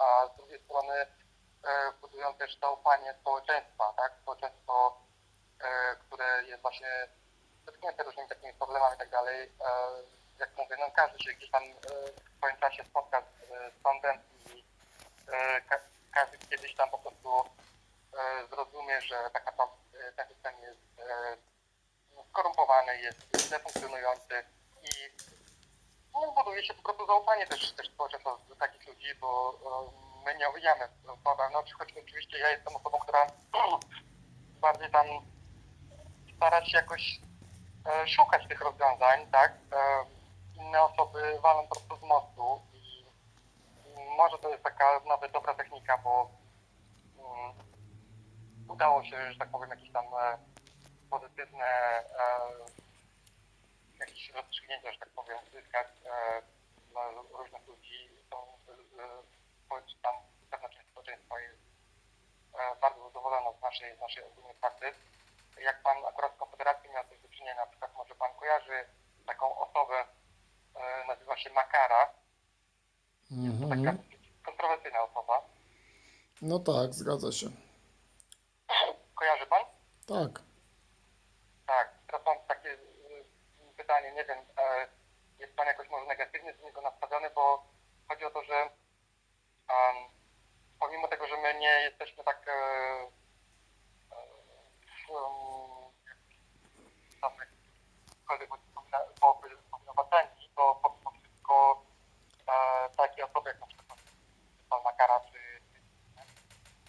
a z drugiej strony e, budują też zaufanie społeczeństwa, tak? Społeczeństwo, e, które jest właśnie dotknięte różnymi takimi problemami i tak dalej. E, jak mówię, no każdy się gdzieś tam w swoim czasie spotka z, sądem i ka- każdy kiedyś tam po prostu zrozumie, że tak naprawdę ten system jest skorumpowany, jest niefunkcjonujący i no, buduje się po prostu zaufanie też, też społeczeństwa do takich ludzi, bo my nie owijamy w wewnątrz, choć oczywiście ja jestem osobą, która bardziej tam stara się jakoś e, szukać tych rozwiązań, tak? E, inne osoby walą po prostu z mostu i, może to jest taka nawet dobra technika, bo mm, udało się, że tak powiem, jakieś tam e, pozytywne jakieś rozstrzygnięcia, że tak powiem, uzyskać e, dla różnych ludzi. Są, e, tam pewna część społeczeństwa jest e, bardzo zadowolona z naszej, z naszej ogólnej pracy. Jak pan akurat w Konfederacji miał coś do czynienia, na przykład może pan kojarzy taką osobę, e, nazywa się Makara, to taka Mhm. kontrowersyjna osoba. No tak, zgadza się. Kojarzy pan? Tak, teraz mam takie y, pytanie, nie wiem, e, jest Pan jakoś może negatywnie do niego nastawiony, bo chodzi o to, że pomimo tego, że my nie jesteśmy tak e, e, tam jakkolwiek byłoby powinowaceni, to pomimo wszystko e, takie osoby jak na przykład Pan Makara czy, czy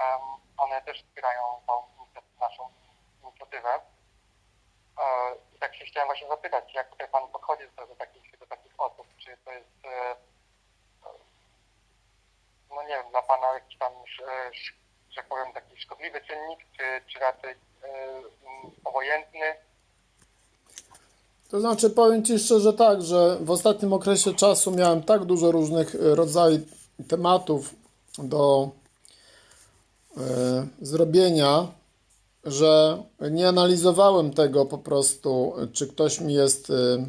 em, one też wspierają tą inicjatywę- naszą inicjatywę. E, I tak się chciałem właśnie zapytać, jak tutaj Pan podchodzi do, do, takich, do takich osób, czy to jest, e, no nie wiem, dla Pana jakiś tam, e, że powiem, taki szkodliwy czynnik, czy, czy raczej e, obojętny? To znaczy, powiem Ci szczerze tak, że w ostatnim okresie czasu miałem tak dużo różnych rodzajów tematów do zrobienia, że nie analizowałem tego po prostu, czy ktoś mi jest e,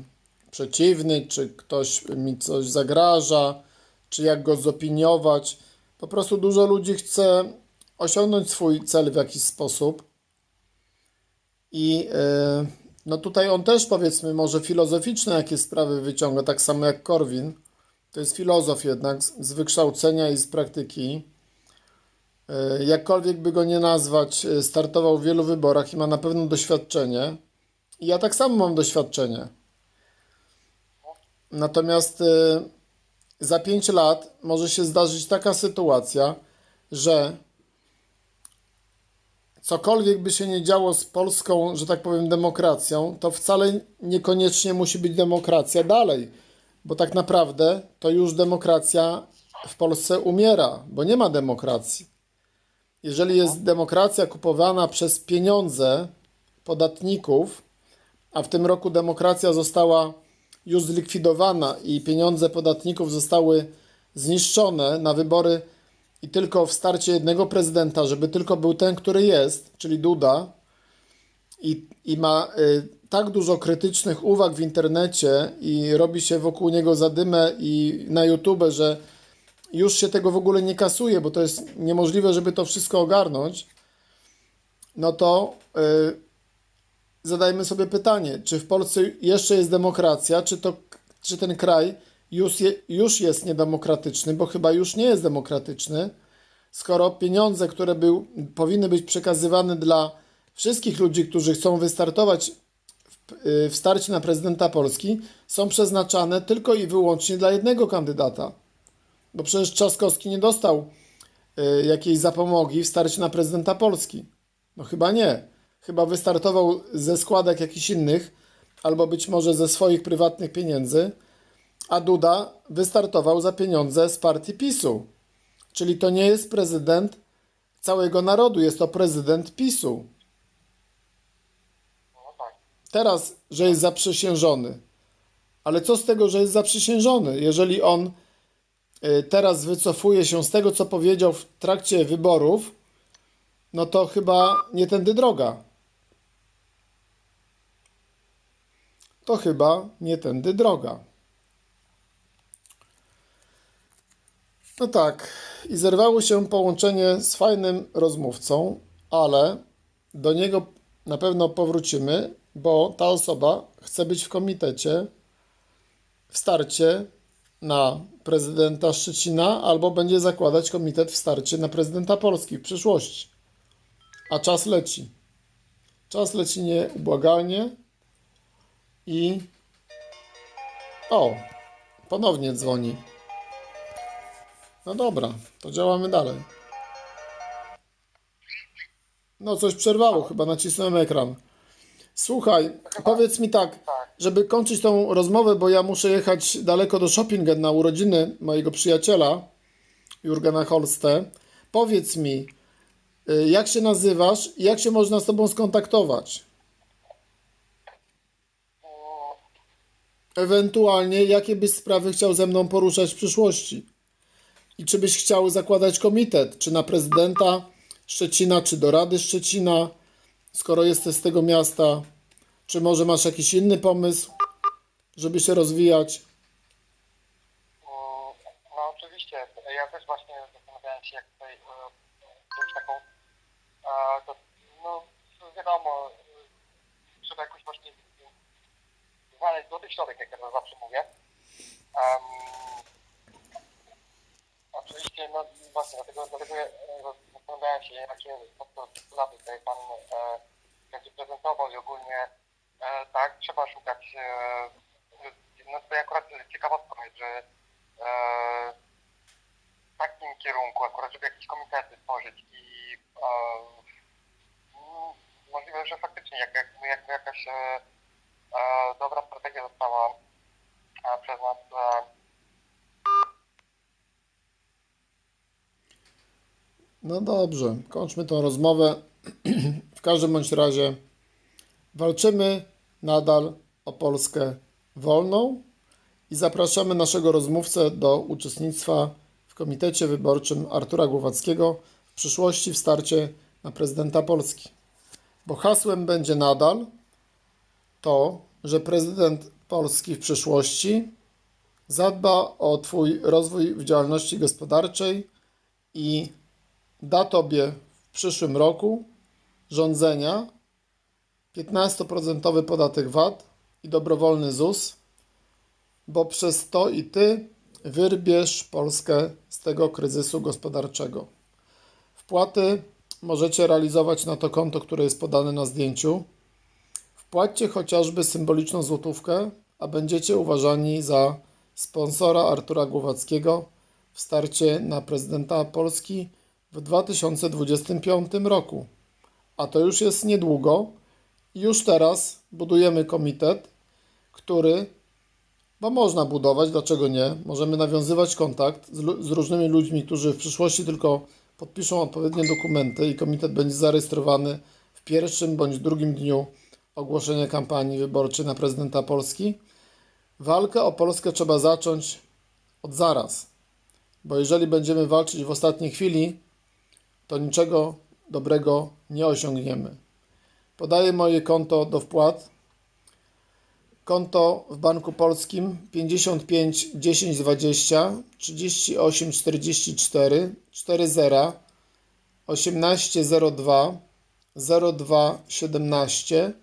przeciwny, czy ktoś mi coś zagraża, czy jak go zopiniować. Po prostu dużo ludzi chce osiągnąć swój cel w jakiś sposób. I e, no tutaj on też powiedzmy może filozoficzne jakieś sprawy wyciąga, tak samo jak Korwin. To jest filozof jednak z wykształcenia i z praktyki. E, Jakkolwiek by go nie nazwać, e, startował w wielu wyborach i ma na pewno doświadczenie. I ja tak samo mam doświadczenie. Natomiast e, za 5 lat może się zdarzyć taka sytuacja, że cokolwiek by się nie działo z polską, że tak powiem, demokracją, to wcale niekoniecznie musi być demokracja dalej, bo tak naprawdę to już demokracja w Polsce umiera, bo nie ma demokracji. Jeżeli jest demokracja kupowana przez pieniądze podatników, a w tym roku demokracja została już zlikwidowana i pieniądze podatników zostały zniszczone na wybory i tylko w starcie jednego prezydenta, żeby tylko był ten, który jest, czyli Duda, i, i ma y, tak dużo krytycznych uwag w internecie i robi się wokół niego zadymę i na YouTube, że już się tego w ogóle nie kasuje, bo to jest niemożliwe, żeby to wszystko ogarnąć, no to y, zadajmy sobie pytanie, czy w Polsce jeszcze jest demokracja, czy, to, czy ten kraj już, je, już jest niedemokratyczny, bo chyba już nie jest demokratyczny, skoro pieniądze, które był, powinny być przekazywane dla wszystkich ludzi, którzy chcą wystartować w, y, w starcie na prezydenta Polski, są przeznaczane tylko i wyłącznie dla jednego kandydata. Bo przecież Trzaskowski nie dostał y, jakiejś zapomogi w starcie na prezydenta Polski. No chyba nie. Chyba wystartował ze składek jakichś innych, albo być może ze swoich prywatnych pieniędzy, a Duda wystartował za pieniądze z partii PiSu. Czyli to nie jest prezydent całego narodu, jest to prezydent PiSu. Teraz, że jest zaprzysiężony. Ale co z tego, że jest zaprzysiężony, jeżeli on teraz wycofuje się z tego, co powiedział w trakcie wyborów, no to chyba nie tędy droga. To chyba nie tędy droga. No tak, i zerwało się połączenie z fajnym rozmówcą, ale do niego na pewno powrócimy, bo ta osoba chce być w komitecie w starcie na prezydenta Szczecina albo będzie zakładać komitet w starcie na prezydenta Polski w przyszłości. A czas leci. Czas leci nieubłagalnie i o, ponownie dzwoni. No dobra, to działamy dalej. No coś przerwało, chyba nacisnąłem ekran. Słuchaj, powiedz mi tak, żeby kończyć tą rozmowę, bo ja muszę jechać daleko do Shoppingen na urodziny mojego przyjaciela, Jurgena Holste. Powiedz mi, y, jak się nazywasz i jak się można z tobą skontaktować? Ewentualnie, jakie byś sprawy chciał ze mną poruszać w przyszłości? I czy byś chciał zakładać komitet? Czy na prezydenta Szczecina, czy do Rady Szczecina, skoro jesteś z tego miasta? Czy może masz jakiś inny pomysł, żeby się rozwijać? No oczywiście, ja też właśnie zastanawiałem się, jak tutaj e, zrobić taką, e, to, no wiadomo, e, trzeba jakoś właśnie znaleźć złoty środek, jak ja zawsze mówię. Em, oczywiście, no właśnie, dlatego, dlatego zastanawiałem się, jakie postulaty tutaj pan e, będzie prezentował i ogólnie tak, trzeba szukać, e, no tutaj akurat ciekawostką jest, że e, w takim kierunku akurat, żeby jakieś komitety tworzyć i e, możliwe, że faktycznie jak, jak, jak jakaś e, e, dobra strategia została e, przez nas e, No dobrze, kończmy tą rozmowę. w każdym bądź razie walczymy nadal o Polskę wolną i zapraszamy naszego rozmówcę do uczestnictwa w komitecie wyborczym Artura Głowackiego w przyszłości w starcie na prezydenta Polski. Bo hasłem będzie nadal to, że prezydent Polski w przyszłości zadba o Twój rozwój w działalności gospodarczej i da Tobie w przyszłym roku rządzenia 15% podatek VAT i dobrowolny ZUS, bo przez to i Ty wyrbiesz Polskę z tego kryzysu gospodarczego. Wpłaty możecie realizować na to konto, które jest podane na zdjęciu. Wpłaćcie chociażby symboliczną złotówkę, a będziecie uważani za sponsora Artura Głowackiego w starcie na prezydenta Polski w 2025 roku. A to już jest niedługo. Już teraz budujemy komitet, który, bo można budować, dlaczego nie? Możemy nawiązywać kontakt z, z różnymi ludźmi, którzy w przyszłości tylko podpiszą odpowiednie dokumenty i komitet będzie zarejestrowany w pierwszym bądź drugim dniu ogłoszenia kampanii wyborczej na prezydenta Polski. Walkę o Polskę trzeba zacząć od zaraz, bo jeżeli będziemy walczyć w ostatniej chwili, to niczego dobrego nie osiągniemy. Podaję moje konto do wpłat. Konto w Banku Polskim 55 10 20 38 44 40 18 02 02 17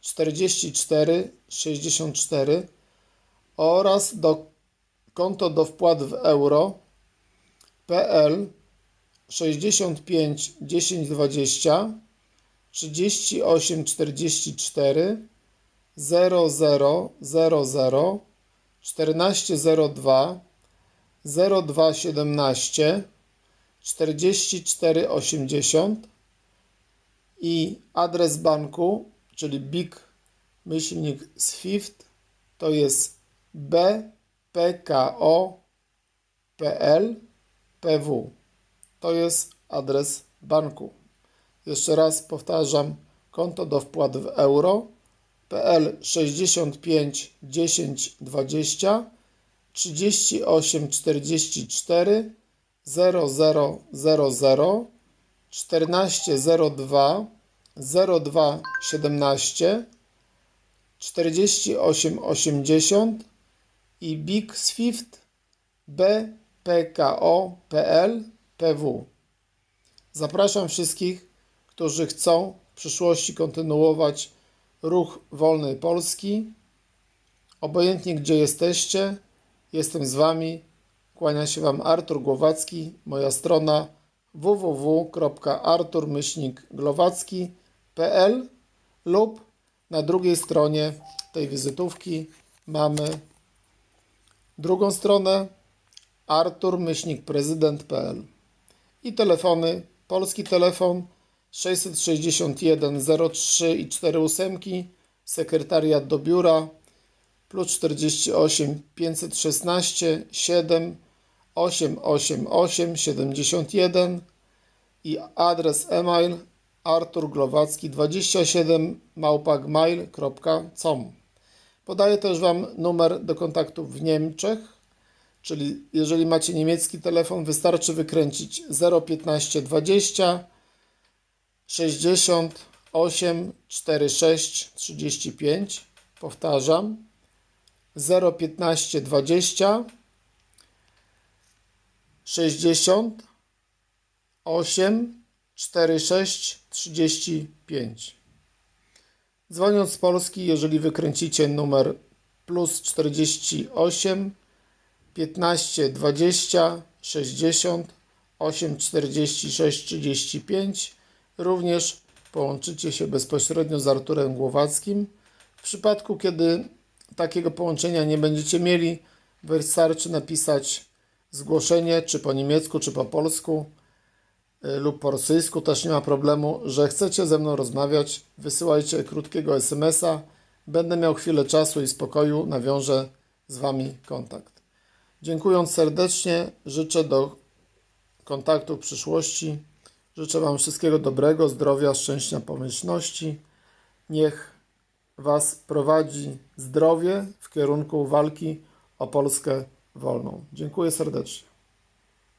44 64 oraz do konto do wpłat w euro PL 65 10 20 38 44 00 00 14 02 02 17 44 80 i adres banku, czyli BIG myślnik SWIFT to jest bpko.pl pw. To jest adres banku. Jeszcze raz powtarzam, konto do wpłat w euro PL 65 10 20 38 44 00 00 14 02 02 17 48 80 i BIG SWIFT PKO.pl PW. Zapraszam wszystkich, którzy chcą w przyszłości kontynuować ruch wolnej Polski. Obojętnie gdzie jesteście, jestem z Wami. Kłania się Wam Artur Głowacki, moja strona www.arturmyślnikglowacki.pl lub na drugiej stronie tej wizytówki mamy drugą stronę arturmyślnikprezydent.pl i telefony, polski telefon 661 03 i 4 ósemki, sekretariat do biura plus 48 516 7 888 71 i adres e-mail arturglowacki27 małpagmail.com Podaję też Wam numer do kontaktu w Niemczech, czyli jeżeli macie niemiecki telefon, wystarczy wykręcić 015 20 68 46 35. Powtarzam 015 20 60 8 46 35. Dzwoniąc z Polski, jeżeli wykręcicie numer plus 48 15 20 60 8 46 35, również połączycie się bezpośrednio z Arturem Głowackim. W przypadku, kiedy takiego połączenia nie będziecie mieli, wystarczy napisać zgłoszenie, czy po niemiecku, czy po polsku y, lub po rosyjsku, też nie ma problemu, że chcecie ze mną rozmawiać. Wysyłajcie krótkiego SMS-a. Będę miał chwilę czasu i spokoju, nawiążę z Wami kontakt. Dziękując serdecznie, życzę do kontaktu w przyszłości. Życzę Wam wszystkiego dobrego, zdrowia, szczęścia, pomyślności. Niech Was prowadzi zdrowie w kierunku walki o Polskę wolną. Dziękuję serdecznie.